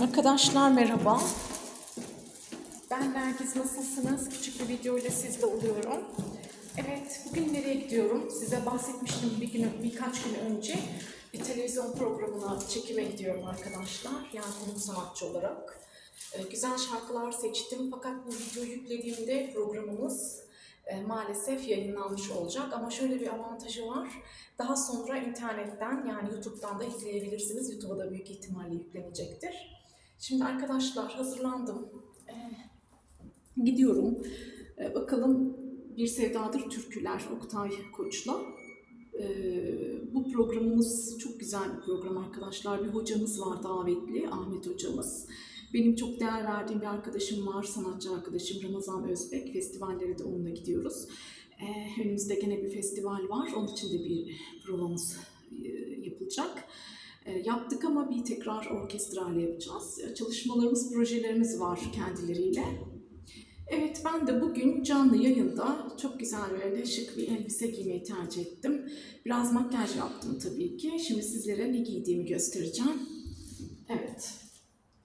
Arkadaşlar merhaba. Ben Nergis nasılsınız? Küçük bir video ile sizle oluyorum. Evet, bugün nereye gidiyorum? Size bahsetmiştim bir gün, birkaç gün önce bir televizyon programına çekime gidiyorum arkadaşlar. Yani konuk sanatçı olarak. Ee, güzel şarkılar seçtim fakat bu videoyu yüklediğimde programımız e, maalesef yayınlanmış olacak. Ama şöyle bir avantajı var. Daha sonra internetten yani YouTube'dan da izleyebilirsiniz. YouTube'a da büyük ihtimalle yüklenecektir. Şimdi arkadaşlar hazırlandım. Ee, gidiyorum. Ee, bakalım Bir Sevdadır Türküler Oktay Koç'la. Ee, bu programımız çok güzel bir program arkadaşlar. Bir hocamız var davetli, Ahmet hocamız. Benim çok değer verdiğim bir arkadaşım var, sanatçı arkadaşım Ramazan Özbek. Festivallere de onunla gidiyoruz. Ee, önümüzde gene bir festival var. Onun için de bir provamız e, yapılacak. E, yaptık ama bir tekrar orkestrayla yapacağız. E, Çalışmalarımız, projelerimiz var kendileriyle. Evet ben de bugün canlı yayında çok güzel böyle şık bir elbise giymeyi tercih ettim. Biraz makyaj yaptım tabii ki. Şimdi sizlere ne giydiğimi göstereceğim. Evet.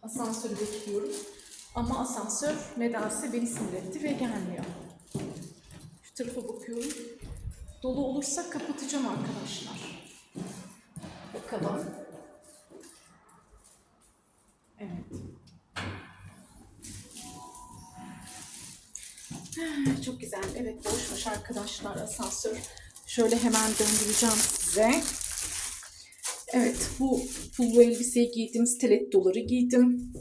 Asansörü bekliyorum. Ama asansör nedense beni sinir etti ve gelmiyor. Şu tarafa bakıyorum. Dolu olursa kapatacağım arkadaşlar. Bakalım. Çok güzel. Evet boşmuş arkadaşlar asansör. Şöyle hemen döndüreceğim size. Evet bu pullu elbiseyi giydim. Stilettoları giydim.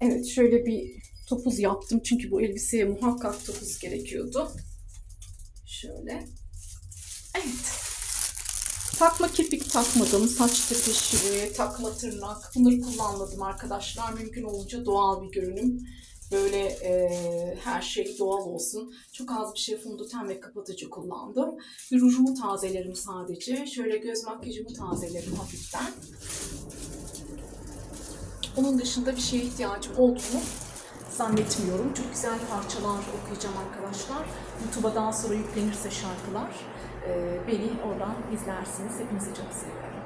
Evet şöyle bir topuz yaptım. Çünkü bu elbiseye muhakkak topuz gerekiyordu. Şöyle. Evet. Takma kirpik takmadım. Saç tepeşiri, takma tırnak. Bunları kullanmadım arkadaşlar. Mümkün olunca doğal bir görünüm. Böyle e, her şey doğal olsun. Çok az bir şey fondöten ve kapatıcı kullandım. Bir rujumu tazelerim sadece. Şöyle göz makyajımı tazelerim hafiften. Onun dışında bir şeye ihtiyacım olduğunu zannetmiyorum. Çok güzel parçalar okuyacağım arkadaşlar. YouTube'a daha sonra yüklenirse şarkılar beni oradan izlersiniz. Hepinizi çok seviyorum.